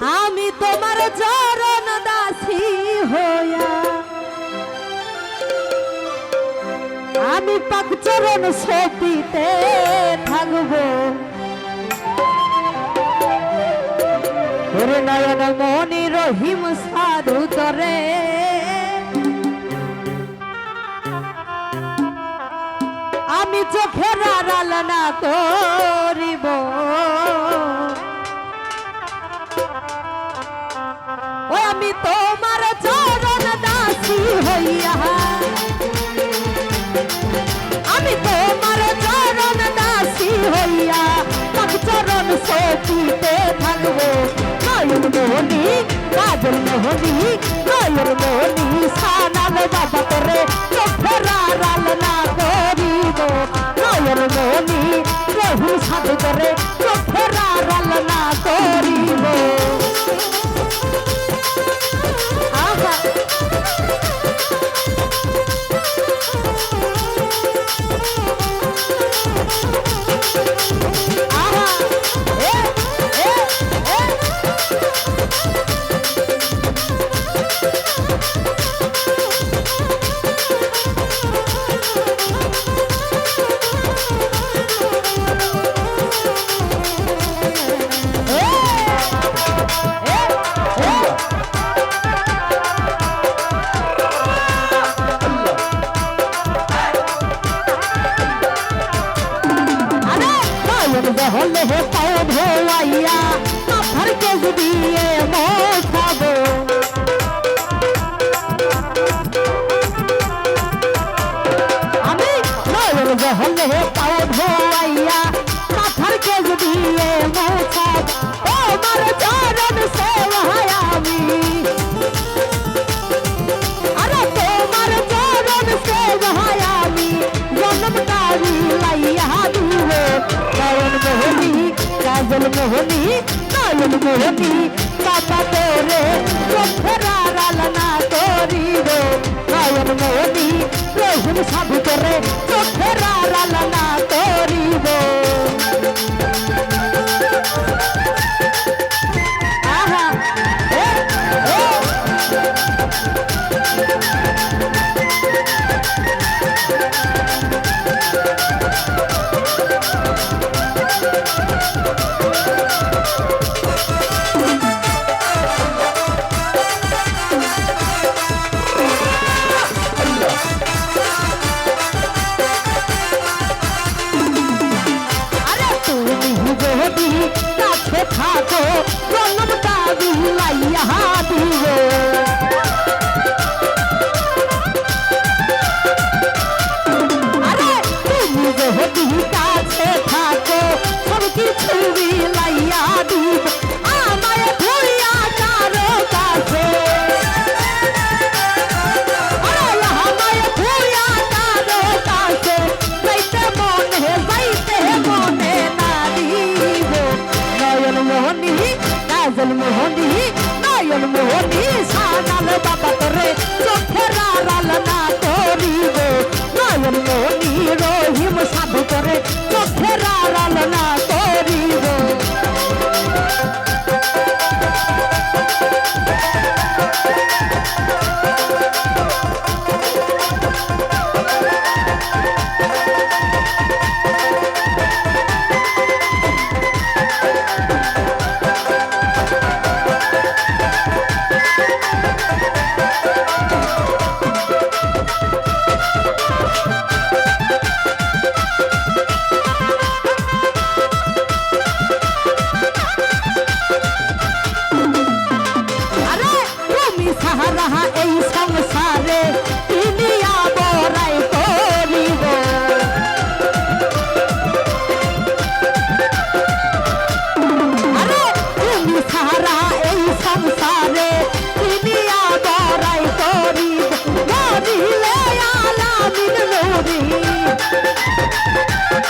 আমি তোমার চরণ দাসী হইয়া। আমি পাক চরণ সতীতে থাকব। নয়ন মনি রহিম সাধু তরে। আমি চোখের আড়াল না করিব। কাজল মোহনি নয়ন মোহনি, সানাল বাবা তোরে চোখের আড়াল না করিব। নয়ন মোহনি রহুল সাধু করে जब बहल होता धोवैया पत्थर के दिए दो। মোহনী, কালন মোহনী, বাবা তোরে চোখের আলনা করি রে কায়ন মোহনী রহুন সাধু করে চোখের আলনা করি রে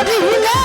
Pode rir, né?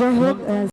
যাই হোক আহ,